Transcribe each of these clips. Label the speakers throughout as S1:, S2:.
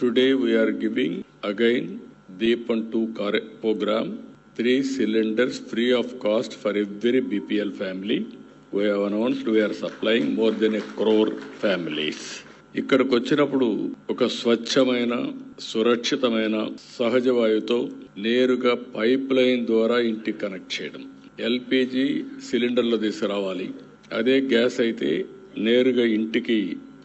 S1: Today we're giving again Deepam two program three cylinders free of cost for every BPL family we have announced we're supplying more than a crore families ఇక్కడికి వచ్చినప్పుడు ఒక స్వచ్ఛమైన సురక్షితమైన సహజ వాయుతో నేరుగా pipe line ద్వారా ఇంటికి connect చేయడం. ఎల్పీజీ సిలిండర్లో తీసుకురావాలి అదే గ్యాస్ అయితే నేరుగా ఇంటికి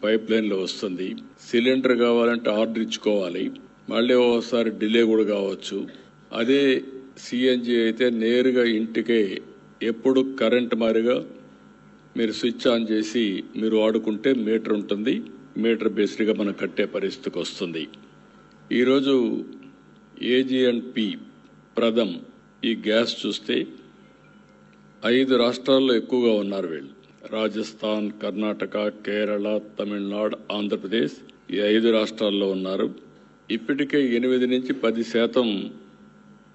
S1: పైప్ లైన్లో వస్తుంది. సిలిండర్ కావాలంటే ఆర్డర్ ఇచ్చుకోవాలి. మళ్ళీ ఒకసారి డిలే కూడా కావచ్చు. అదే సిఎన్జి అయితే నేరుగా ఇంటికే ఎప్పుడు కరెంట్ మారిగా మీరు స్విచ్ ఆన్ చేసి మీరు వాడుకుంటే మీటర్ ఉంటుంది. మీటర్ బేస్డ్గా మనం కట్టే పరిస్థితికి వస్తుంది. ఈరోజు ఏజీ అండ్ ప్రథం ఈ గ్యాస్ చూస్తే ఐదు రాష్ట్రాల్లో ఎక్కువగా ఉన్నారు వీళ్ళు. రాజస్థాన్ కర్ణాటక కేరళ తమిళనాడు ఆంధ్రప్రదేశ్ ఈ ఐదు రాష్ట్రాల్లో ఉన్నారు. ఇప్పటికే ఎనిమిది నుంచి పది శాతం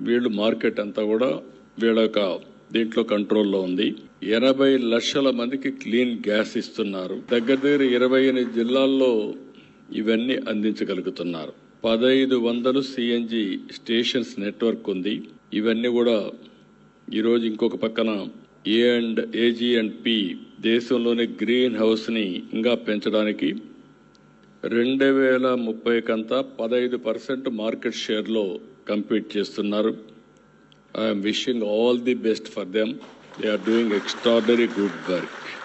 S1: వీళ్ళు మార్కెట్ అంతా కూడా వీళ్ళ యొక్క దీంట్లో కంట్రోల్లో ఉంది. ఎనభై లక్షల మందికి క్లీన్ గ్యాస్ ఇస్తున్నారు. దగ్గర దగ్గర ఇరవై ఎనిమిది జిల్లాల్లో ఇవన్నీ అందించగలుగుతున్నారు. పదహైదు వందలు సిఎన్జి స్టేషన్స్ నెట్వర్క్ ఉంది. ఇవన్నీ కూడా ఈరోజు ఇంకొక పక్కన A and AG and P దేశంలోని గ్రీన్ హౌస్ని ఇంకా పెంచడానికి రెండు వేల ముప్పై కంతా పదహైదు పర్సెంట్ మార్కెట్ షేర్లో కంపీట్ చేస్తున్నారు. I'm wishing all the best for them they are doing extraordinary good work